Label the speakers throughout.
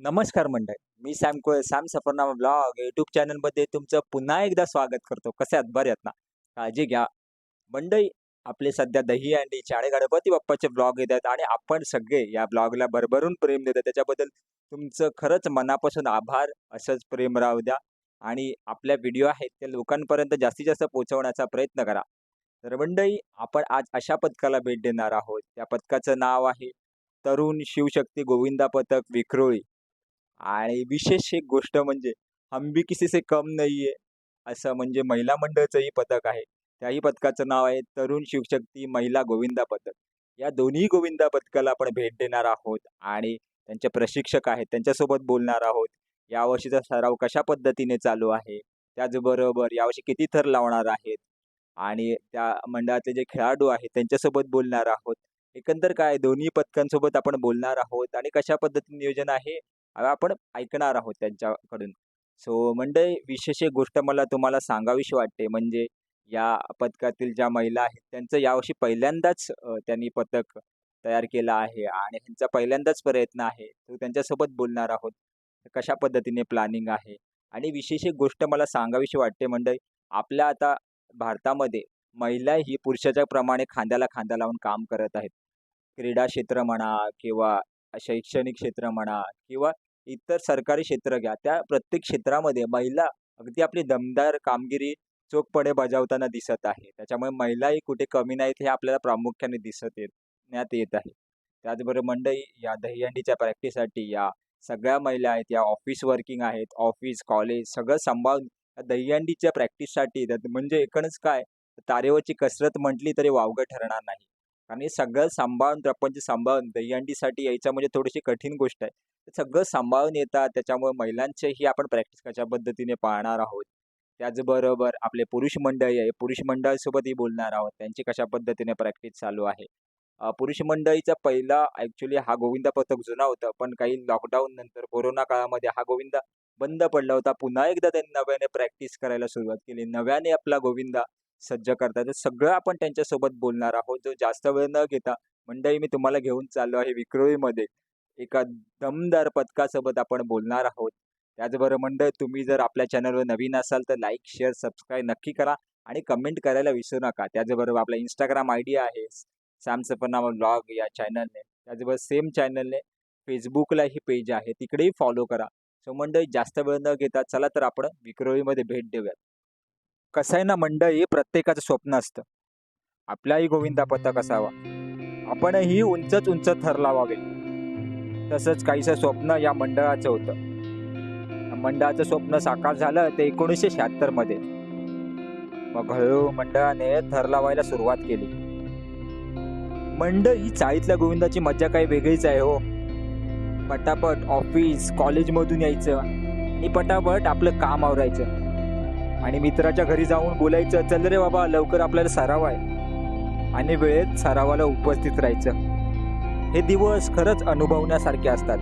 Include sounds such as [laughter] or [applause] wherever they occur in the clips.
Speaker 1: नमस्कार मंडळी मी Sam Kole Sam Safarnama blog. YouTube चॅनलमध्ये तुमचं पुन्हा एकदा स्वागत करतो. कसे आहात? बरे आहेत ना? काळजी घ्या. मंडळी आपले सध्या दही अंडी चाळे गणपती बाप्पाचे ब्लॉग येतात आणि आपण सगळे या ब्लॉगला भरभरून प्रेम देतात त्याच्याबद्दल तुमचं खरंच मनापासून आभार. असंच प्रेम राहू द्या. आणि आपल्या व्हिडिओ आहेत ते लोकांपर्यंत जास्तीत जास्त पोहोचवण्याचा प्रयत्न करा. तर मंडळी आपण आज अशा पथकाला भेट देणार आहोत. त्या पथकाचं नाव आहे तरुण शिवशक्ती गोविंदा पथक विक्रोळी. आणि विशेष एक गोष्ट म्हणजे हम भी किसी से कम नाहीये असं म्हणजे महिला मंडळचंही पथक आहे. त्याही पथकाचं नाव आहे तरुण शिवशक्ती महिला गोविंदा पथक. या दोन्ही गोविंदा पथकाला आपण भेट देणार आहोत आणि त्यांचे प्रशिक्षक आहेत त्यांच्यासोबत बोलणार आहोत. यावर्षीचा सराव कशा पद्धतीने चालू आहे त्याचबरोबर यावर्षी किती थर लावणार आहेत आणि त्या मंडळातले जे खेळाडू आहेत त्यांच्यासोबत बोलणार आहोत. एकंदर काय दोन्ही पथकांसोबत आपण बोलणार आहोत आणि कशा पद्धतीने नियोजन आहे आपण ऐकणार आहोत त्यांच्याकडून. सो मंडळी विशेष एक गोष्ट मला तुम्हाला सांगावीशी वाटते म्हणजे या पथकातील ज्या महिला आहेत त्यांचं यावर्षी पहिल्यांदाच त्यांनी पथक तयार केलं आहे आणि त्यांचा पहिल्यांदाच प्रयत्न आहे. तो त्यांच्यासोबत बोलणार आहोत कशा पद्धतीने प्लॅनिंग आहे आणि विशेष एक गोष्ट मला सांगावीशी वाटते मंडळी आपल्या आता भारतामध्ये महिला ही पुरुषाच्या प्रमाणे खांद्याला खांदा लावून काम करत आहेत. क्रीडा क्षेत्र म्हणा किंवा शैक्षणिक क्षेत्र म्हणा किंवा इतर सरकारी क्षेत्र घ्या. त्या प्रत्येक क्षेत्रामध्ये महिला अगदी आपली दमदार कामगिरी चोखपणे बजावताना दिसत आहे. त्याच्यामुळे महिलाही कुठे कमी नाहीत हे आपल्याला प्रामुख्याने दिसत येण्यात येत आहे. त्याचबरोबर मंडळी या दहीहंडीच्या प्रॅक्टिससाठी या सगळ्या महिला आहेत या ऑफिस वर्किंग आहेत ऑफिस कॉलेज सगळं सांभाळून दहीहंडीच्या प्रॅक्टिससाठी म्हणजे एकूणच काय? तारेवरची कसरत म्हटली तरी वावगं ठरणार नाही. आणि सगळं सांभाळून प्रपंच सांभाळून दहीहंडीसाठी यायचं म्हणजे थोडीशी कठीण गोष्ट आहे. सगळं सांभाळून येतात त्याच्यामुळे महिलांचेही आपण प्रॅक्टिस कशा पद्धतीने पाहणार आहोत? त्याचबरोबर आपले पुरुष मंडळी आहे पुरुष मंडळीसोबतही बोलणार आहोत. त्यांची कशा पद्धतीने प्रॅक्टिस चालू आहे? पुरुष मंडळीचा पहिला ॲक्च्युली हा गोविंदा पथक जुना होता पण काही लॉकडाऊन नंतर कोरोना काळामध्ये हा गोविंदा बंद पडला होता. पुन्हा एकदा त्यांनी नव्याने प्रॅक्टिस करायला सुरुवात केली. नव्याने आपला गोविंदा सज्ज करतात. तर सगळं आपण त्यांच्यासोबत बोलणार आहोत. जो जास्त वेळ न घेता मंडळी मी तुम्हाला घेऊन चाललो आहे विक्रोळीमध्ये. एका दमदार पथकासोबत आपण बोलणार आहोत. त्याचबरोबर मंडळ तुम्ही जर आपल्या चॅनलवर नवीन असाल तर लाईक शेअर सबस्क्राईब नक्की करा आणि कमेंट करायला विसरू नका. त्याचबरोबर आपला इंस्टाग्राम आय डी आहे. सॅम सफरनामा ब्लॉग या चॅनलने त्याचबरोबर सेम चॅनलने फेसबुकला ही पेज आहे. तिकडेही फॉलो करा. सो मंडळी जास्त वेळ न घेता चला तर आपण विक्रोळीमध्ये भेट देऊयात. कसं आहे ना मंडळी प्रत्येकाचं स्वप्न असतं. आपलाही गोविंदा पथक असावा. आपणही उंचच उंच थर लावावे. तसंच काहीसं स्वप्न या मंडळाचं होतं. मंडळाचं स्वप्न साकार झालं ते एकोणीसशे शहात्तरमध्ये मग हळूहळू मंडळाने थर लावायला सुरुवात केली. मंडळ ही चाळीतल्या गोविंदाची मजा काही वेगळीच आहे हो. पटापट ऑफिस कॉलेजमधून यायचं आणि पटापट आपलं काम आवरायचं. आणि मित्राच्या घरी जाऊन बोलायचं चल रे बाबा लवकर आपल्याला सराव आहे. आणि वेळेत सरावाला उपस्थित राहायचं. हे दिवस खरंच अनुभवण्यासारखे असतात.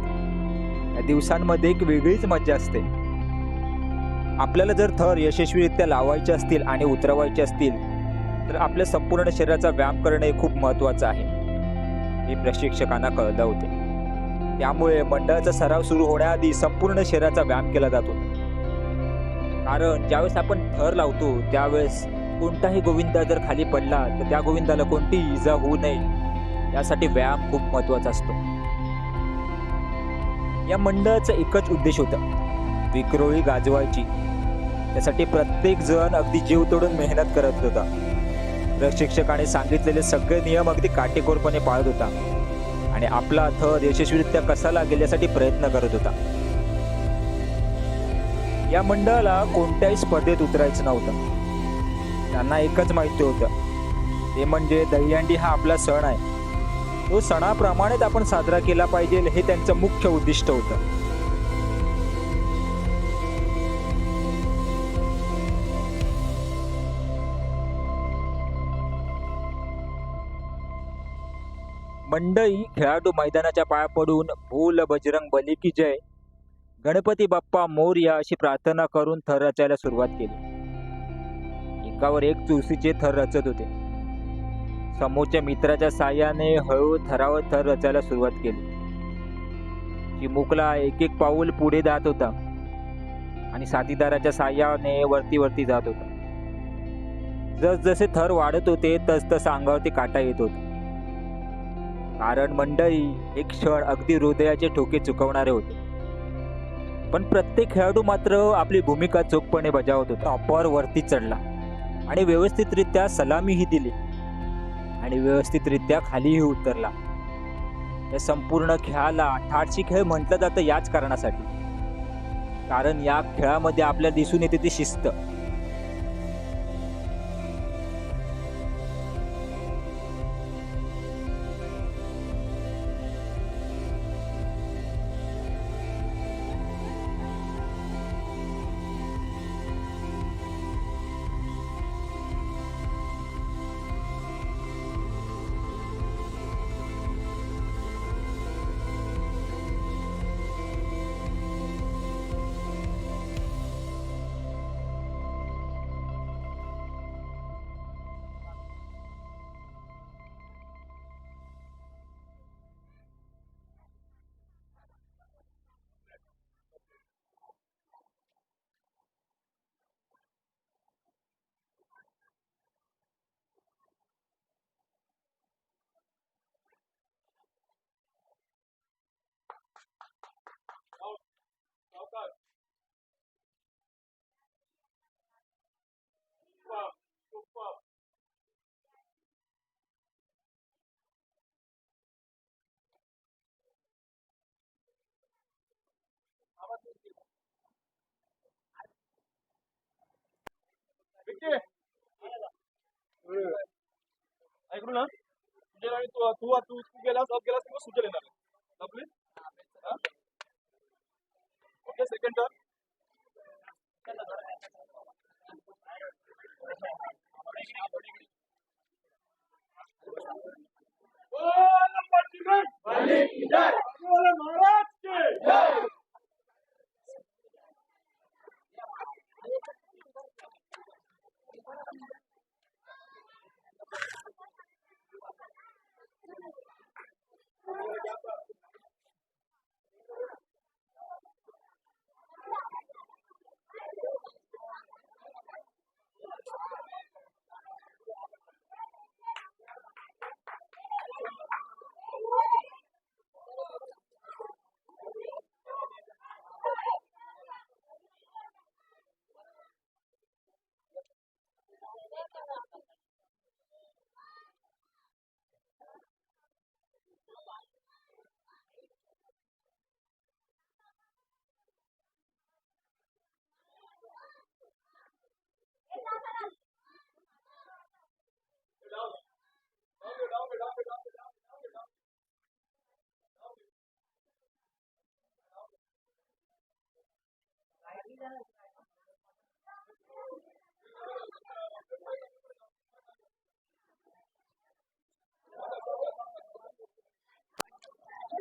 Speaker 1: या दिवसांमध्ये एक वेगळीच मजा असते. आपल्याला जर थर यशस्वीरित्या लावायचे असतील आणि उतरवायचे असतील तर आपल्या संपूर्ण शरीराचा व्यायाम करणे हे खूप महत्त्वाचं आहे. हे प्रशिक्षकांना कळलं होते. त्यामुळे मंडळाचा सराव सुरू होण्याआधी संपूर्ण शरीराचा व्यायाम केला जातो. कारण ज्यावेळेस आपण थर लावतो त्यावेळेस कोणताही गोविंदा जर खाली पडला तर त्या गोविंदाला कोणतीही इजा होऊ नये. यासाठी व्यायाम खूप महत्त्वाचा असतो. या मंडळाचा एकच उद्देश होता विक्रोळी गाजवायची. त्यासाठी प्रत्येक जण अगदी जीव तोडून मेहनत करत होता. प्रशिक्षकाने सांगितलेले सगळे नियम अगदी काटेकोरपणे पाळत होता. आणि आपला थर यशस्वीरित्या कसा लागेल यासाठी प्रयत्न करत होता. या मंडळाला कोणत्याही स्पर्धेत उतरायचं नव्हतं. त्यांना एकच माहिती होतं. ते म्हणजे दहीहंडी हा आपला सण आहे. तो सणाप्रमाणेच आपण साजरा केला पाहिजे हे त्यांचं मुख्य उद्दिष्ट होतं. मंडई खेळाडू मैदानाच्या पाया पडून भूल बजरंग बली की जय गणपती बाप्पा मोर्या अशी प्रार्थना करून थर रचायला सुरुवात केली. एकावर एक तुळशीचे थर रचत होते. समोरच्या मित्राच्या साह्याने हळू थरावर थर रचायला सुरुवात केली. चिमुकला एक एक पाऊल पुढे जात होता. आणि साथीदाराच्या साह्याने वरती वरती जात होता. जसजसे थर वाढत होते तस तस अंगावरती काटा येत होता. कारण मंडळी एक क्षण अगदी हृदयाचे ठोके चुकवणारे होते. पण प्रत्येक खेळाडू मात्र आपली भूमिका चोखपणे बजावत होता. टॉपवर वरती चढला. आणि व्यवस्थितरित्या सलामीही दिली. आणि व्यवस्थितरित्या खालीही उतरला. या संपूर्ण खेळाला ठाटशी खेळ म्हटलं जातं याच कारणासाठी. कारण या खेळामध्ये आपल्याला दिसून येते ती शिस्त.
Speaker 2: ऐकू ना सुजल आणि तू तू तू तू गेलास अब गेलास किंवा सुजल येणार आपली ओके सेकंड टर्न महाराज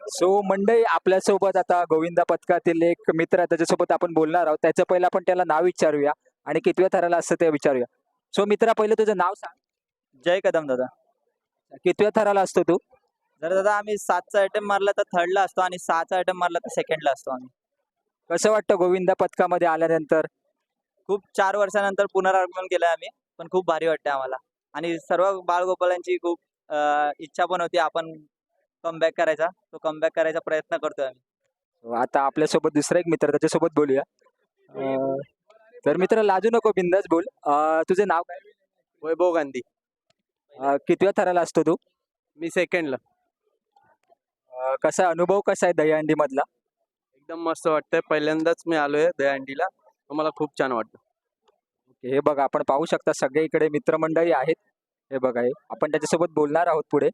Speaker 1: सो मंडळी आपल्यासोबत आता गोविंदा पथकातील एक मित्र आहे त्याच्यासोबत आपण बोलणार आहोत. त्याचं पहिलं आपण त्याला नाव विचारूया आणि कितव्या थराला असतं ते विचारूया. सो मित्रा पहिलं तुझं नाव सांग.
Speaker 3: जय कदम दादा.
Speaker 1: कितव्या थराला असतो तू?
Speaker 3: जर दादा आम्ही सातचा आयटम मारला तर थर्डला असतो आणि सहाचा आयटम मारला तर सेकंडला असतो आम्ही.
Speaker 1: कसं वाटतं गोविंदा पथकामध्ये आल्यानंतर?
Speaker 3: खूप चार वर्षानंतर पुनरागमन केलंय आम्ही पण खूप भारी वाटतं आम्हाला. आणि सर्व बाळगोपाळांची खूप अं, इच्छा पण होती आपण कमबॅक करायचा. तो कमबॅक करायचा प्रयत्न करतोय आम्ही.
Speaker 1: So, आता आपल्यासोबत दुसरा एक मित्र त्याच्यासोबत बोलूया. अं, तर मित्र लाजू नको बिंदास बोल. अं, तुझं नाव काय?
Speaker 2: वैभव गांधी.
Speaker 1: अं, कितव्या थराला असतो तू?
Speaker 2: मी सेकंडला
Speaker 1: अं, कसा अनुभव कसा आहे दहीहंडी मधला
Speaker 2: एकदम मस्त वाटतंय. पहिल्यांदाच मी आलोय दहीहंडीला. मला खूप छान वाटतं
Speaker 1: हे बघा आपण पाहू शकता सगळे इकडे मित्रमंडळी आहेत. हे बघा हे आपण त्याच्यासोबत बोलणार आहोत पुढे.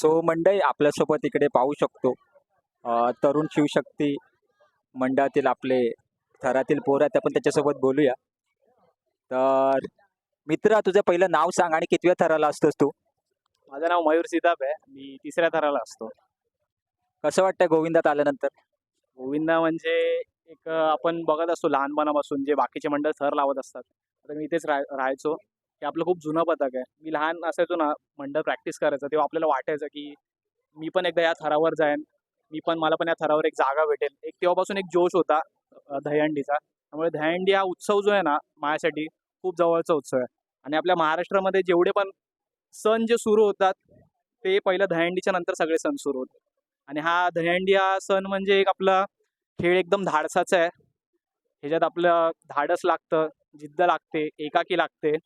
Speaker 1: सो मंडळी आपल्यासोबत इकडे पाहू शकतो. तरुण शिवशक्ती मंडळातील आपले थरातील पोर आहेत आपण त्याच्यासोबत बोलूया. तर मित्रा तुझं पहिलं नाव सांग आणि कितव्या थराला असतोस तू?
Speaker 4: माझं नाव मयूर सिताप आहे. मी तिसऱ्या थराला असतो.
Speaker 1: कसं वाटतंय गोविंदात आल्यानंतर?
Speaker 4: गोविंदा म्हणजे एक आपण बघत असतो लहानपणापासून जे बाकीचे मंडळ थर लावत असतात. आता मी इथेच राह राहायचो. हे आपलं खूप जुनं पथक आहे. मी लहान असायचो ना मंडळ प्रॅक्टिस करायचं तेव्हा आपल्याला वाटायचं की मी पण एकदा या थरावर जाईन. मी पण मला पण या थरावर एक जागा भेटेल. एक तेव्हापासून एक जोश होता दहीहंडीचा. त्यामुळे दहीहंडी हा उत्सव जो आहे ना माझ्यासाठी खूप जवळचा उत्सव आहे. आणि आपल्या महाराष्ट्रामध्ये जेवढे पण सण जे सुरू होतात ते पहिलं दहीहंडीच्या नंतर सगळे सण सुरू होतात आणि हा दहीहंडी हा सण म्हणजे एक आपला खेळ एकदम धाडसाचा आहे. ह्याच्यात आपलं धाडस लागतं जिद्द लागते एकाकी लागते.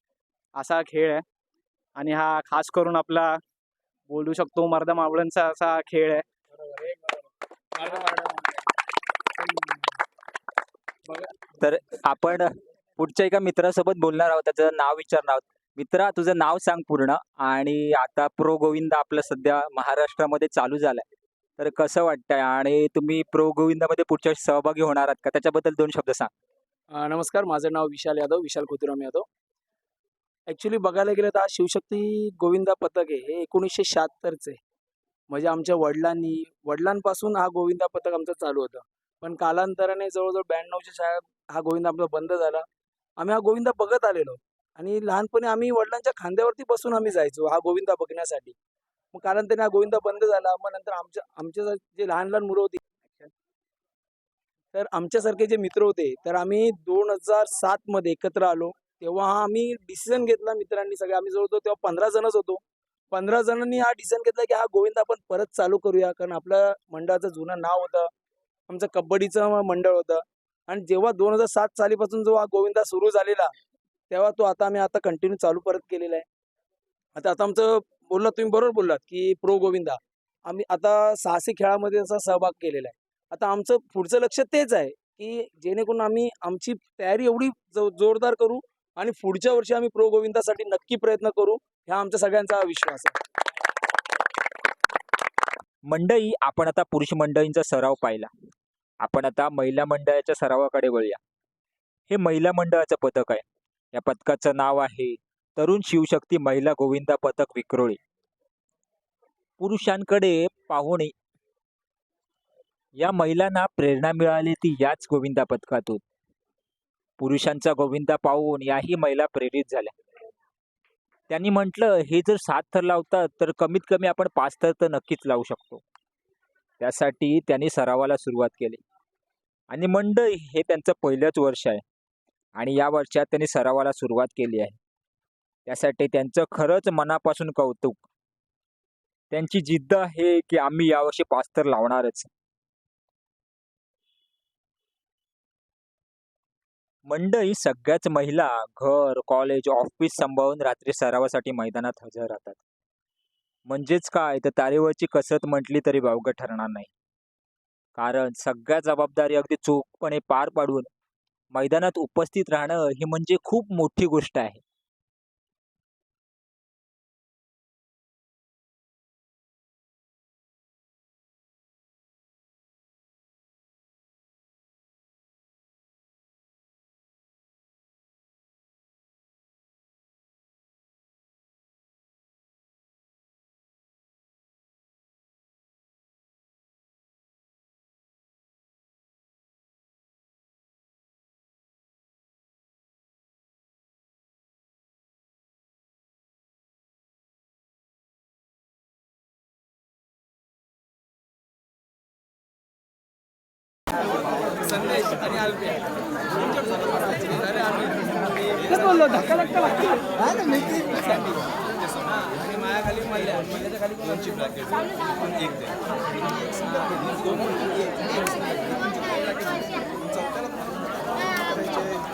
Speaker 4: असा खेळ आहे. आणि हा खास करून आपला बोलू शकतो मर्दा मावळ्यांचा असा खेळ आहे.
Speaker 1: आपण पुढच्या एका मित्रासोबत बोलणार आहोत त्याचं नाव विचारणार आहोत. मित्रा तुझं नाव सांग पूर्ण. आणि आता प्रो गोविंद आपलं सध्या महाराष्ट्रामध्ये चालू झालंय. तर कसं वाटतंय? आणि तुम्ही प्रो गोविंदामध्ये पुढच्या सहभागी होणार आहात का? त्याच्याबद्दल दोन शब्द सांग.
Speaker 5: नमस्कार माझं नाव विशाल यादव विशाल खुदिराम यादव. ॲक्च्युली बघायला गेलं तर हा शिवशक्ती गोविंदा पथक आहे हे एकोणीसशे शहात्तरचे म्हणजे आमच्या वडिलांनी वडिलांपासून हा गोविंदा पथक आमचं चालू होतं. पण कालांतराने जवळजवळ ब्याण्णवच्या शाळेत हा गोविंदा आमचा बंद झाला. आम्ही हा गोविंदा बघत आलेलो. आणि लहानपणी आम्ही वडिलांच्या खांद्यावरती बसून आम्ही जायचो हा गोविंदा बघण्यासाठी. मग कालांतराने हा गोविंदा बंद झाला. मग नंतर आमच्या आमच्या जे लहान लहान मुलं होती तर आमच्यासारखे जे मित्र होते तर आम्ही दोन हजार सातमध्ये एकत्र आलो. तेव्हा हा आम्ही डिसिजन घेतला मित्रांनी सगळे. आम्ही जवळ तेव्हा पंधरा जणच होतो. पंधरा जणांनी हा डिसिजन घेतला की हा गोविंद आपण परत चालू करूया. कारण आपल्या मंडळाचं जुनं नाव होतं. आमचं कबड्डीचं मंडळ होतं. आणि जेव्हा दोन हजार सात सालीपासून जो हा गोविंदा सुरू झालेला तेव्हा तो आता आम्ही आता कंटिन्यू चालू परत केलेला आहे. आता आता आमचं बोललात तुम्ही बरोबर बोललात की प्रो गोविंदा. आम्ही आता साहसी खेळामध्ये असा सहभाग केलेला आहे. आता आमचं पुढचं लक्ष तेच आहे की जेणेकरून आम्ही आमची तयारी एवढी जो जोरदार करू आणि पुढच्या वर्षी आम्ही प्रो गोविंदासाठी नक्की प्रयत्न करू ह्या आमच्या सगळ्यांचा विश्वास आहे.
Speaker 1: मंडळी आपण आता पुरुष मंडळींचा सराव पाहिला. आपण आता महिला मंडळाच्या सरावाकडे वळूया. हे महिला मंडळाचं पथक आहे. या पथकाचं नाव आहे तरुण शिवशक्ती महिला गोविंदा पथक विक्रोळी. पुरुषांकडे पाहुणे. या महिलांना प्रेरणा मिळाली ती याच गोविंदा पथकातून. पुरुषांचा गोविंदा पाहून याही महिला प्रेरित झाल्या. त्यांनी म्हटलं हे जर सात थर लावतात तर कमीत कमी आपण पाच थर तर नक्कीच लावू शकतो. त्यासाठी त्यांनी सरावाला सुरुवात केली. आणि मंडळ हे त्यांचं पहिलंच वर्ष आहे. आणि या वर्षात त्यांनी सरावाला सुरुवात केली आहे. त्यासाठी त्यांचं खरंच मनापासून कौतुक. त्यांची जिद्द आहे की आम्ही यावर्षी पाच तर लावणारच. मंडळी सगळ्याच महिला घर कॉलेज ऑफिस सांभाळून रात्री सरावासाठी मैदानात हजर राहतात. म्हणजेच काय? तर तारेवरची कसरत म्हटली तरी वावगं ठरणार नाही. कारण सगळ्या जबाबदारी अगदी चोखपणे पार पाडून मैदानात उपस्थित राहणं ही म्हणजे खूप मोठी गोष्ट आहे.
Speaker 6: संदेश आणि अल्पिया बोललो धक्का लागता लागते आणि माया खाली मल्ल्या मल्ल्याच्या खाली दोनशे ब्रॅकेट एक ते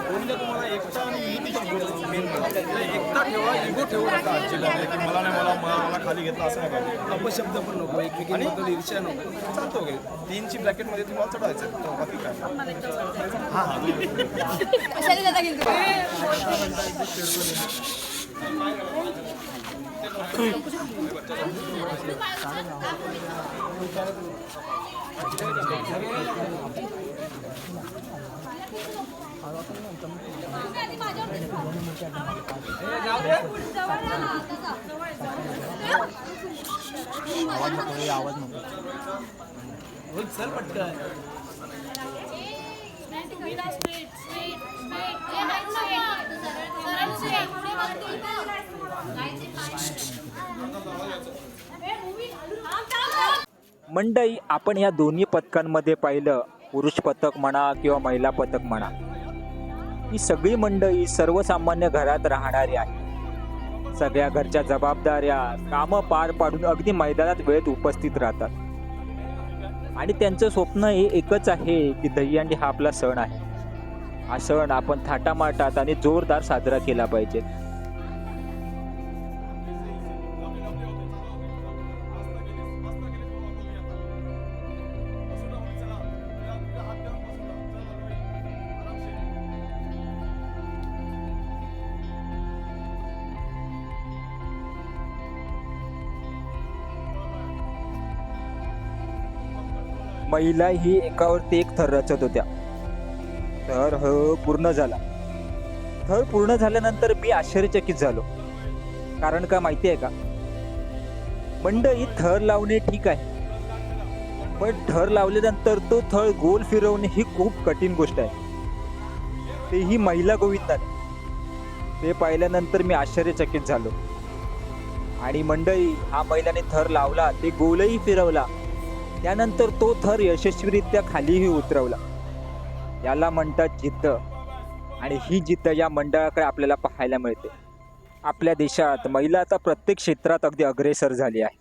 Speaker 6: गोविंद तुम्हाला एकता आणि मेन एकता ठेवा इगो ठेवू नका मला नाही मला मला खाली घेतला असं नका अपशब्द पण नको एकमेकींबद्दल ईर्ष्या नको चालतो वगैरे तीनची ब्रॅकेटमध्ये तुम्हाला चढवायचं आवाज नको आवाज आहे. तर बाकी काय
Speaker 1: मंडई आपण या दोन्ही पथकांमध्ये पाहिलं. पुरुष पथक म्हणा किंवा महिला पथक म्हणा. ही सगळी मंडळी सर्वसामान्य घरात राहणारी आहे. सगळ्या घरच्या जबाबदाऱ्या कामं पार पाडून अगदी मैदानात वेळेत उपस्थित राहतात. आणि त्यांचं स्वप्न हे एकच आहे की दहीहंडी हा आपला सण आहे. हा सण आपण थाटामाटात आणि जोरदार साजरा केला पाहिजे. महिला ही एकावरती एक थर रचत होत्या. थर ह पूर्ण झाला. थर पूर्ण झाल्यानंतर मी आश्चर्यचकित झालो. कारण का माहिती आहे का? मंडळी थर लावणे ठीक आहे. पण थर लावल्यानंतर तो थर गोल फिरवणे ही खूप कठीण गोष्ट आहे. तेही महिला गोविंदाने. ते पाहिल्यानंतर मी आश्चर्यचकित झालो. आणि मंडळी हा महिलाने थर लावला ते गोलही फिरवला. त्यानंतर तो थर यशस्वीरित्या खालीही उतरवला. याला म्हणतात जिद्द. आणि ही जिद्द या मंडळाकडे आपल्याला पाहायला मिळते. आपल्या देशात महिला आता प्रत्येक क्षेत्रात अगदी अग्रेसर झाली आहे.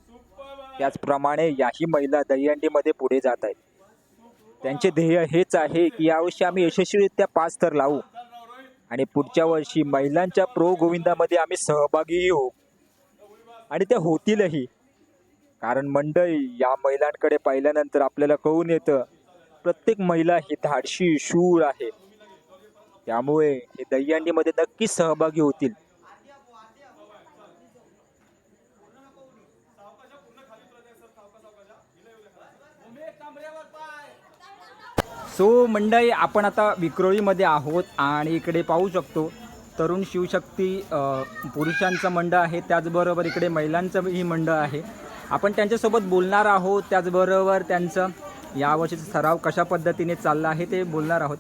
Speaker 1: त्याचप्रमाणे याही महिला दहीहंडीमध्ये पुढे जात आहेत. त्यांचे ध्येय हेच आहे की यावर्षी आम्ही यशस्वीरित्या पाच थर लावू. आणि पुढच्या वर्षी महिलांच्या प्रो गोविंदामध्ये आम्ही सहभागीही होऊ. आणि त्या होतीलही. कारण मंडळी या महिलांकडे पाहिल्यानंतर आपल्याला कळून येतं प्रत्येक महिला ही धाडशी शूर आहे. त्यामुळे हे दहीहंडीमध्ये नक्कीच सहभागी होतील. सो मंडळी आपण आता विक्रोळीमध्ये आहोत आणि इकडे पाहू शकतो तरुण शिवशक्ती पुरुषांचं मंडळ आहे त्याचबरोबर इकडे महिलांचं ही मंडळ आहे. आपण त्यांच्यासोबत बोलणार आहोत त्याचबरोबर त्यांचं यावर्षीचा सराव कशा पद्धतीने चालला आहे ते बोलणार आहोत.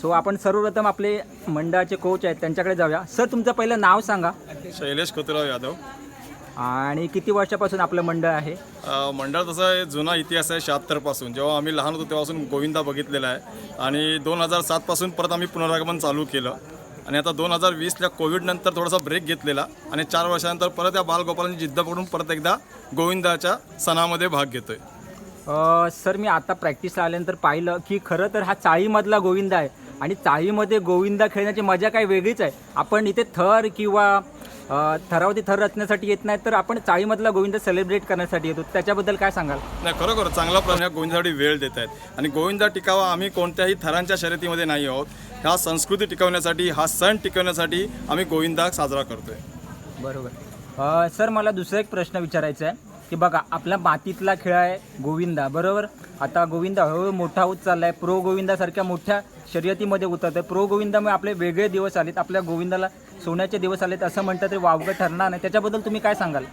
Speaker 1: सो आपण सर्वप्रथम आपले मंडळाचे कोच आहेत त्यांच्याकडे जाऊया. सर तुमचं पहिलं नाव सांगा.
Speaker 6: शैलेश खोतराव यादव.
Speaker 1: आणि किती वर्षापासून आपलं मंडळ आहे?
Speaker 6: मंडळ तसा आहे जुना इतिहास आहे शहात्तरपासून. जेव्हा आम्ही लहान होतो तेव्हापासून गोविंदा बघितलेला आहे. आणि दोन हजार सातपासून परत आम्ही पुनरागमन चालू केलं. आणि आता दोन हजार वीसला कोविडनंतर थोडासा ब्रेक घेतलेला आणि चार वर्षानंतर परत या बालगोपालांची जिद्द पकडून परत एकदा गोविंदाच्या सणामध्ये भाग घेतोय.
Speaker 1: अ, सर मी आता प्रॅक्टिसला आल्यानंतर पाहिलं की खरं तर हा चाळीमधला गोविंदा आहे आणि चाळीमध्ये गोविंदा खेळण्याची मजा काही वेगळीच आहे. आपण इथे थर किंवा अ, थरावती थर रचण्यासाठी येत नाही तर आपण चाळीमधला गोविंदा सेलिब्रेट करण्यासाठी येतो. त्याच्याबद्दल काय सांगाल?
Speaker 6: नाही खरोखर चांगला प्रश्न गोविंदासाठी वेळ देत आहेत आणि गोविंदा टिकावा आम्ही कोणत्याही थरांच्या शर्यतीमध्ये नाही आहोत. ह्या संस्कृती टिकवण्यासाठी हा सण टिकवण्यासाठी आम्ही गोविंदा साजरा करतोय.
Speaker 1: बरोबर. अ, सर मला दुसरा एक प्रश्न विचारायचा आहे की बघा आपला मातीतला खेळ आहे गोविंदा बरोबर? आता गोविंदा हळूहळू मोठा होत चालला आहे प्रो गोविंदासारख्या मोठ्या शर्यतीमध्ये उतरत आहे प्रो गोविंदामुळे आपले वेगळे दिवस आलेत आपल्या गोविंदाला सोन्याचे दिवस आलेत असं म्हणतात तरी वावगं ठरणार नाही. त्याच्याबद्दल तुम्ही काय सांगाल?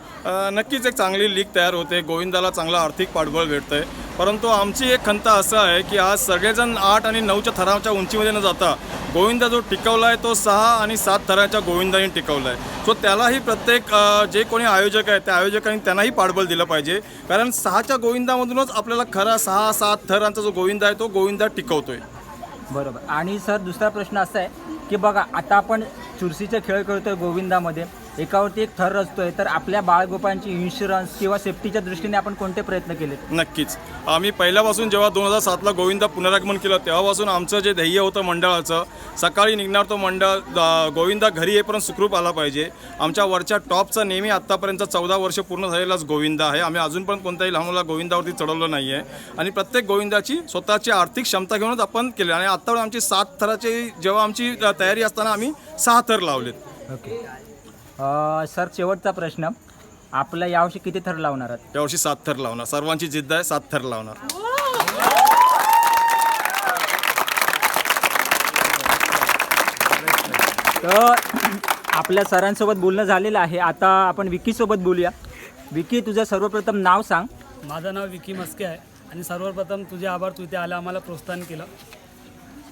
Speaker 6: नक्कीच एक चांगली लीग तयार होते. गोविंदाला चांगला आर्थिक पाठबळ भेटतं आहे परंतु आमची एक खंत असं आहे की आज सगळेजण आठ आणि नऊच्या थराच्या उंचीमध्ये न जाता गोविंदा जो टिकवला आहे तो सहा आणि सात थराच्या गोविंदाने टिकवला आहे सो त्यालाही प्रत्येक जे कोणी आयोजक आहेत त्या आयोजकांनी त्यांनाही पाठबळ दिलं पाहिजे. कारण सहाच्या गोविंदामधूनच आपल्याला खरा सहा सात थरांचा जो गोविंदा आहे तो गोविंदा टिकवतोय.
Speaker 1: बरोबर. आणि सर दुसरा प्रश्न असा आहे की बघा आता आपण चुरशीचे खेळ करतोय गोविंदामध्ये. एकावरती एक थर रचतोय तर आपल्या बाळगोपांची इन्शुरन्स किंवा सेफ्टीच्या दृष्टीने आपण कोणते प्रयत्न केलेत
Speaker 6: नक्कीच. आम्ही पहिल्यापासून जेव्हा दोन हजार सातला गोविंदा पुनरागमन केलं तेव्हापासून आमचं जे ध्येय होतं मंडळाचं सकाळी निघणार तो मंडळ गोविंदा घरी येईपर्यंत सुखरूप आला पाहिजे. आमच्या वरच्या टॉपचा नेहमी आत्तापर्यंत चौदा वर्ष पूर्ण झालेलाच गोविंदा आहे. आम्ही अजूनपर्यंत कोणत्याही लहान मुलाला गोविंदावरती चढवलं नाही आहे आणि प्रत्येक गोविंदाची स्वतःची आर्थिक क्षमता घेऊनच आपण केली. आणि आत्तापर्यंत आमची सात थराची जेव्हा आमची तयारी असताना आम्ही सहा थर लावलेत.
Speaker 1: ओके. सर शेवटचा प्रश्न. आपल्या यावर्षी किती थर लावणार आहात?
Speaker 6: यावर्षी सात थर लावणार. सर्वांची जिद्द आहे सात थर लावणार.
Speaker 1: तर आपल्या सरांसोबत बोलणं झालेलं आहे. आता आपण विकीसोबत बोलूया. विकी तुझं सर्वप्रथम नाव सांग.
Speaker 7: माझं नाव विकी मस्के आहे. आणि सर्वप्रथम तुझे आभार तू इथे आला आम्हाला प्रोत्साहन केलं.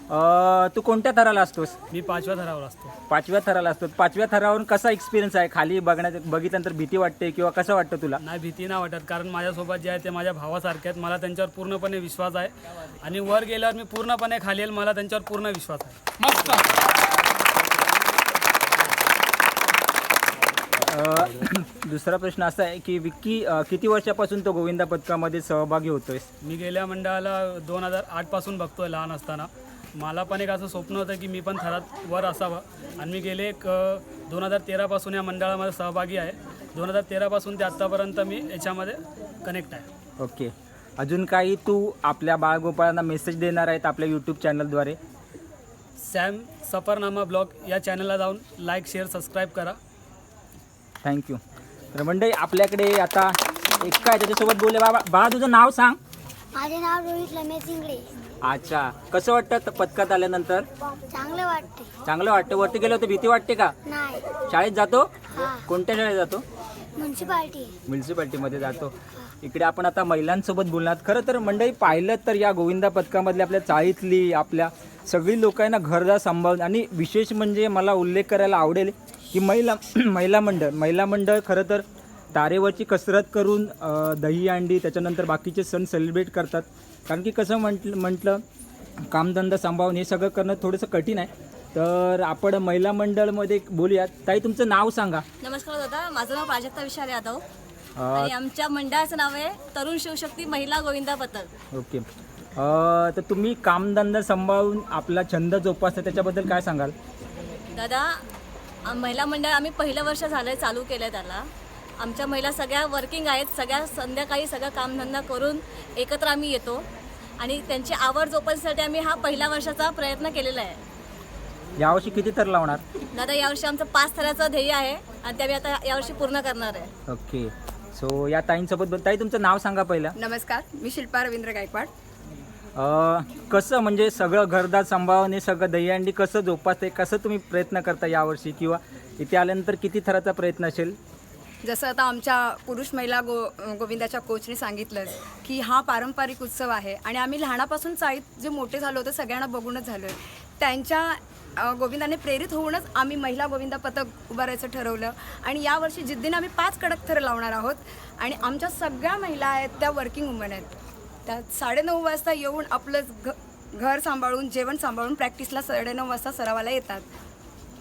Speaker 1: अ, तू कोणत्या थराला असतोस?
Speaker 7: मी पाचव्या थरावर असतो.
Speaker 1: पाचव्या थराला असतो पाचव्या थरावरून कसा एक्सपिरियन्स आहे? खाली बघण्यात बघितल्यानंतर भीती वाटते किंवा कसं वाटतं तुला?
Speaker 7: नाही भीती नाही वाटत. कारण माझ्यासोबत जे आहे ते माझ्या भावासारखे आहेत. मला त्यांच्यावर पूर्णपणे विश्वास आहे. आणि वर गेल्यावर मी पूर्णपणे खाली येईल. मला त्यांच्यावर पूर्ण विश्वास आहे.
Speaker 1: अ, [clears throat] दुसरा प्रश्न असा आहे की विक्की अ, किती वर्षापासून तो गोविंदा पथकामध्ये सहभागी होतोय
Speaker 7: मी गेल्या मंडळाला दोन हजार आठपासून बघतोय लहान असताना. मला पण एक असं स्वप्न होतं की मी पण थरात वर असावं. आणि मी गेले एक दोन हजार तेरापासून या मंडळामध्ये सहभागी आहे. दोन हजार तेरापासून ते आत्तापर्यंत मी याच्यामध्ये कनेक्ट आहे.
Speaker 1: ओके. अजून काही तू आपल्या बाळगोपाळांना मेसेज देणार आहेत आपल्या यूट्यूब चॅनलद्वारे
Speaker 7: सॅम सफरनामा ब्लॉग या चॅनलला जाऊन लाईक शेअर सबस्क्राईब करा.
Speaker 1: थँक्यू तर मंडळी आपल्याकडे आता एक काय त्याच्यासोबत बोलले. बाबा बाळा तुझं नाव सांग.
Speaker 8: माझे नाव रोहित रमेश इंगळे.
Speaker 1: अच्छा. कसं वाटतं त- पथकात आल्यानंतर?
Speaker 8: चांगले वाटते
Speaker 1: चांगलं वाटतं. वरती गेलं तर भीती वाटते का?
Speaker 8: नाही.
Speaker 1: शाळेत जातो?
Speaker 8: हा.
Speaker 1: कोणत्या शाळेत जातो?
Speaker 8: म्युन्सिपाल्टी
Speaker 1: म्युन्सिपाल्टीमध्ये जातो. इकडे आपण आता महिलांसोबत बोलणार. खरं तर मंडळी पाहिलं तर या गोविंदा पथकामधल्या आपल्या चाळीतली आपल्या सगळी लोक आहे ना घरदार सांभाळून. आणि विशेष म्हणजे मला उल्लेख करायला आवडेल की महिला [clears throat] महिला मंडळ. महिला मंडळ खरं तर तारेवरची कसरत करून अ, दही अंडी त्याच्यानंतर बाकीचे सण सेलिब्रेट करतात. कारण की कसं म्हटलं म्हटलं कामधंदा सांभाळून हे सगळं करणं थोडंसं कठीण आहे. तर आपण महिला मंडळमध्ये बोलूयात. ताई तुमचं नाव सांगा.
Speaker 9: नमस्कार दादा माझं नाव प्राजक्ता विशाल यादव. आणि आमच्या मंडळाचं नाव आहे तरुण शिवशक्ती महिला गोविंदा पथक.
Speaker 1: ओके. तर तुम्ही कामधंदा सांभाळून आपला छंद जोपासता त्याच्याबद्दल काय सांगाल?
Speaker 9: दादा महिला मंडळ आम्ही पहिलं वर्ष झालं आहे चालू केलं आहे त्याला. आमच्या महिला सगळ्या वर्किंग आहेत सगळ्या संध्याकाळी सगळं कामधंदा करून एकत्र आम्ही येतो. आणि त्यांची आवड जोपासण्यासाठी आम्ही हा पहिल्या वर्षाचा प्रयत्न केलेला आहे.
Speaker 1: यावर्षी किती तर लावणार?
Speaker 9: दादा यावर्षी आमचं पाच थराचं ध्येय आहे आणि ते आम्ही आता यावर्षी पूर्ण करणार आहे.
Speaker 1: ओके. सो या ताईंसोबत बोल ताई तुमचं नाव सांगा पहिलं.
Speaker 10: नमस्कार मी शिल्पा रवींद्र गायकवाड.
Speaker 1: अ, कसं म्हणजे सगळं घरदार सांभाळून हे सगळं दहीहंडी कसं जोपासते कसं तुम्ही प्रयत्न करता यावर्षी? किंवा इथे आल्यानंतर किती थराचा प्रयत्न असेल?
Speaker 10: जसं आता आमच्या पुरुष महिला गो गोविंदाच्या कोचने सांगितलं की हा पारंपरिक उत्सव आहे आणि आम्ही लहानापासून चाळीत जे मोठे झालो होतो सगळ्यांना बघूनच झालो आहे त्यांच्या गोविंदाने प्रेरित होऊनच आम्ही महिला गोविंदा पथक उभारायचं ठरवलं आणि यावर्षी जिद्दीने आम्ही पाच कडक थर लावणार आहोत आणि आमच्या सगळ्या महिला आहेत त्या वर्किंग वुमन आहेत. त्या साडेनऊ वाजता येऊन आपलं घ घर सांभाळून जेवण सांभाळून प्रॅक्टिसला साडेनऊ वाजता सरावाला येतात.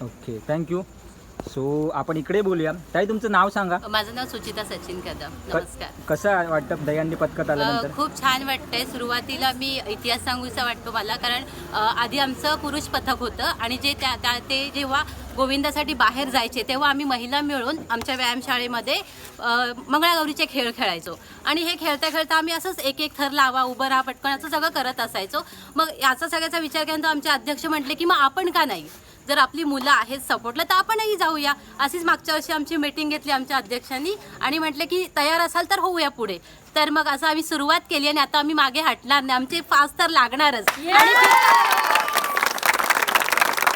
Speaker 1: ओके थँक्यू सो आपण इकडे बोलूया. ताई तुमचं नाव सांगा.
Speaker 11: माझं नाव सुचिता सचिन कदम. नमस्कार.
Speaker 1: कसं वाटतं दहीहंडी पथकात
Speaker 11: अ,
Speaker 1: आल्यानंतर
Speaker 11: खूप छान वाटतंय. सुरुवातीला मी इतिहास सांगूचा वाटतो मला कारण अ, आधी आमचं पुरुष पथक होतं आणि जे त्या त्या- ते जेव्हा गोविंदासाठी बाहेर जायचे तेव्हा आम्ही महिला मिळून आमच्या व्यायामशाळेमध्ये अ, मंगळागौरीचे खेळ खेळायचो. आणि हे खेळता खेळता आम्ही असंच एक एक थर लावा उभं राहा पटकन असं सगळं करत असायचो. मग याचा सगळ्याचा विचार केल्यानंतर आमचे अध्यक्ष म्हटले की मग आपण का नाही? जर आपली मुलं आहेत सपोर्टला तर आपणही जाऊया. अशीच मागच्या वर्षी आमची मीटिंग घेतली आमच्या अध्यक्षांनी आणि म्हटलं की तयार असाल तर होऊया पुढे. तर मग असं आम्ही सुरुवात केली आणि आता आम्ही मागे हटणार नाही. आमचे फास्ट तर लागणारच.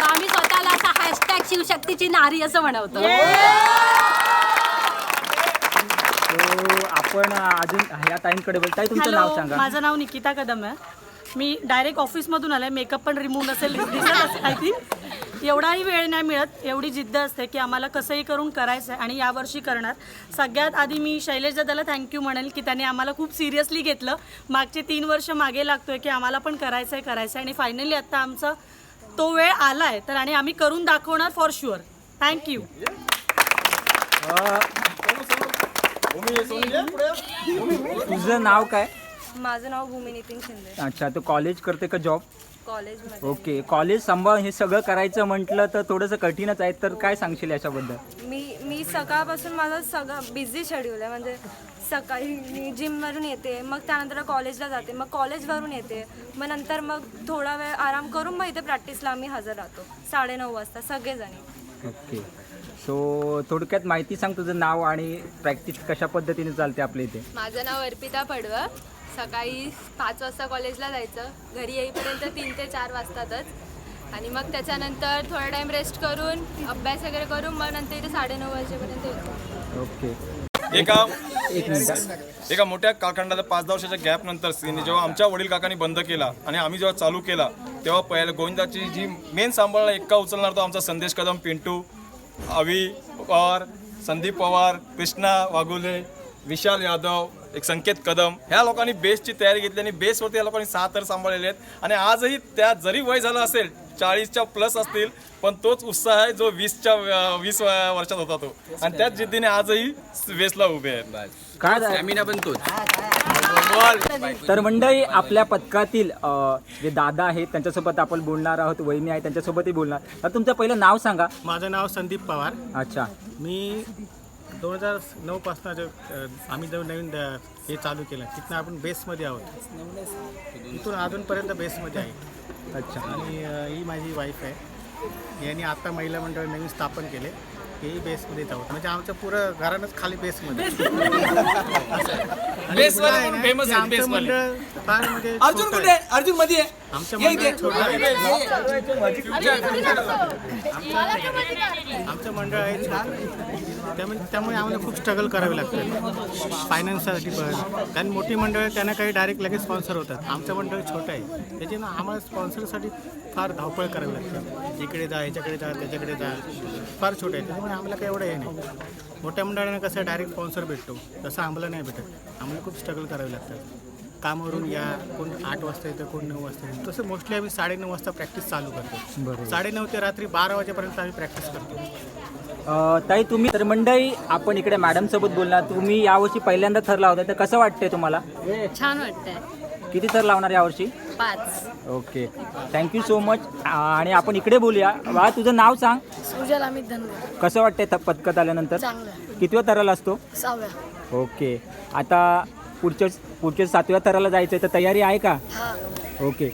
Speaker 11: आम्ही स्वतःला असा हॅशटॅग शिवशक्तीची नारी असं म्हणवतो
Speaker 1: तो आपण अजून ह्या ताईंकडे बोलताय. तुमचं नाव सांगा.
Speaker 7: माझं नाव निकिता कदम आहे. मी डायरेक्ट ऑफिसमधून आले मेकअप पण रिमूव्ह नसेल दिसत आय थिंक एवढाही वेळ नाही मिळत एवढी जिद्द असते की आम्हाला कसंही करून करायचं आहे आणि यावर्षी करणार सगळ्यात आधी मी शैलेश दादाला थँक्यू म्हणेल की त्याने आम्हाला खूप सिरियसली घेतलं मागचे तीन वर्ष मागे लागतोय की आम्हाला पण करायचं आहे करायचं आहे आणि फायनली आता आमचा तो वेळ आला आहे तर आणि आम्ही करून दाखवणार फॉर शुअर थँक्यू
Speaker 1: तुझं नाव काय
Speaker 10: माझं नाव भूमी नितीन शिंदे.
Speaker 1: अच्छा तू कॉलेज करते का जॉब
Speaker 10: कॉलेजमध्ये.
Speaker 1: ओके कॉलेज सांभाळ हे सगळं करायचं म्हटलं तर थोडंसं कठीणच आहे तर काय सांगशील याच्याबद्दल?
Speaker 10: मी मी सकाळपासून माझं सगळं बिझी शेड्यूल आहे म्हणजे सकाळी मी जिमवरून येते मग त्यानंतर कॉलेजला जाते मग कॉलेजवरून येते मग नंतर मग थोडा वेळ आराम करून मग इथे प्रॅक्टिसला आम्ही हजर राहतो साडेनऊ वाजता सगळेजणी.
Speaker 1: ओके सो थोडक्यात माहिती सांग तुझं नाव आणि प्रॅक्टिस कशा पद्धतीने चालते आपल्या इथे?
Speaker 10: माझं नाव अर्पिता पडवळ. सकाळी पाच वाजता कॉलेजला जायचं. घरी येईपर्यंत तीन ते चार वाजतातच. आणि मग त्याच्यानंतर थोडा टाईम रेस्ट करून अभ्यास वगैरे करून मग नंतर इथे साडेनऊ वाजेपर्यंत येतो.
Speaker 1: ओके.
Speaker 6: एका
Speaker 1: एक
Speaker 6: मोठ्या कालखंडाच्या पाच दहा वर्षाच्या गॅप नंतर सिने जेव्हा आमच्या वडील काकांनी बंद केला आणि आम्ही जेव्हा चालू केला तेव्हा पहिल्या गोविंदाची जी मेन सांभाळणार एक्का उचलणार तो आमचा संदेश कदम पिंटू अवी पवार संदीप पवार कृष्णा वाघुले विशाल यादव एक संकेत कदम. ह्या लोकांनी बेसची तयारी घेतली आणि बेसवरती या लोकांनी सहा तर सांभाळलेले आहेत. आणि आजही त्या जरी वय झालं असेल चाळीसच्या प्लस असतील पण तोच उत्साह आहे जो वीसच्या वीस वर्षात होता तो. आणि त्याच जिद्दीने आजही बेसला उभे आहेत.
Speaker 1: काय तर मंडळी आपल्या पथकातील जे दादा आहेत त्यांच्यासोबत आपण बोलणार आहोत वहिनी आहे त्यांच्यासोबतही बोलणार. तर तुमचं पहिलं नाव सांगा.
Speaker 2: माझं नाव संदीप पवार.
Speaker 1: अच्छा.
Speaker 2: मी दोन हजार नऊपासनं जे अ, आम्ही जो नवीन हे चालू केलं. तिथनं आपण बेसमध्ये आहोत. इथून अजूनपर्यंत बेसमध्ये आहे.
Speaker 1: अच्छा.
Speaker 2: आणि अ, ही माझी वाईफ आहे. यांनी आता महिला मंडळ नवीन स्थापन केले. तेही बेसमध्येच आहोत म्हणजे आमचं पुरं घरानंच खाली बेसमध्ये. बेसमध्ये आमचं मंडळ फार म्हणजे अर्जुन कुठे अर्जुनमध्ये आमचं मंडळ छोटं आहे. आमचं मंडळ आहे छोटं. त्यामुळे त्यामुळे आम्हाला खूप स्ट्रगल करावे लागतं. फायनान्ससाठी पण. कारण मोठी मंडळ त्यांना काही डायरेक्ट लगेच स्पॉन्सर होतात. आमचं मंडळ छोटं आहे. त्याच्यानं आम्हाला स्पॉन्सरसाठी फार धावपळ करावी लागते. इकडे जा ह्याच्याकडे जा त्याच्याकडे जा. फार छोटं आहे. त्यामुळे आम्हाला काही एवढं हे नाही. मोठ्या मंडळानं कसं डायरेक्ट स्पॉन्सर भेटतो. तसं आम्हाला नाही भेटत. आम्हाला खूप स्ट्रगल करावे लागतात. कामावरून या कोण आठ वाजता येतं कोण नऊ वाजता येतं. तसं मोस्टली आम्ही साडेनऊ वाजता प्रॅक्टिस चालू करतो.
Speaker 1: बरोबर.
Speaker 2: साडेनऊ ते रात्री बारा वाजेपर्यंत आम्ही प्रॅक्टिस करतो.
Speaker 1: अ, ताई तुम्ही तर मंडळी आपण इकडे मॅडम सोबत बोलणार. तुम्ही यावर्षी पहिल्यांदा थर लावताय तर कसं वाटतंय तुम्हाला?
Speaker 11: छान वाटतंय.
Speaker 1: किती थर लावणार यावर्षी?
Speaker 11: पाच.
Speaker 1: ओके. थँक्यू सो मच आणि आपण इकडे बोलूया. वा तुझं नाव सांग.
Speaker 8: सुजल अमित धनगर.
Speaker 1: कसं वाटतंय पथकात आल्यानंतर?
Speaker 8: चांगलं.
Speaker 1: कितव्या थराला असतो?
Speaker 8: सहाव्या.
Speaker 1: ओके. आता पुढच्या पुढच्या सातव्या थराला जायचं आहे तर तयारी आहे का?
Speaker 8: हा.
Speaker 1: ओके.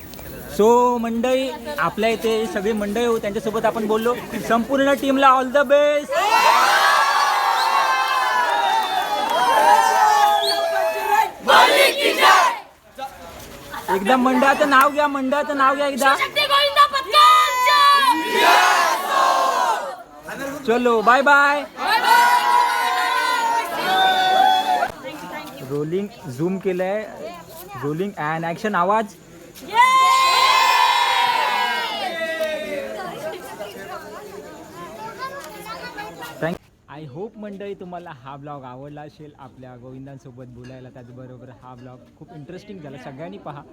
Speaker 1: सो मंडळी आपल्या इथे सगळी मंडळी हो त्यांच्यासोबत आपण बोललो. संपूर्ण टीमला ऑल द बेस्ट एकदा मंडळाचं नाव घ्या मंडळाचं नाव घ्या एकदा. चलो बाय बाय रोलिंग झूम केलंय. रोलिंग अँड ऍक्शन आवाज थँक आय होप मंडळी तुम्हाला हा ब्लॉग आवडला असेल. आपल्या गोविंदांसोबत बोलायला त्याचबरोबर हा ब्लॉग खूप इंटरेस्टिंग झाला. सगळ्यांनी पहा.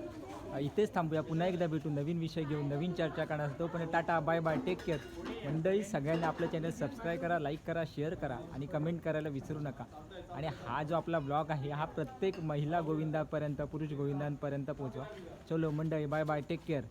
Speaker 1: इथेच थांबूया. पुन्हा एकदा भेटू नवीन विषय घेऊन नवीन चर्चा करणार तोपर्यंत tata bye bye take care मंडळी सगळ्यांनी आपलं चॅनल सबस्क्राईब करा लाईक करा शेअर करा आणि कमेंट करायला विसरू नका. आणि हा जो आपला ब्लॉग आहे हा प्रत्येक महिला गोविंदापर्यंत पुरुष गोविंदांपर्यंत पोहोचवा. चलो मंडळी बाय बाय टेक केअर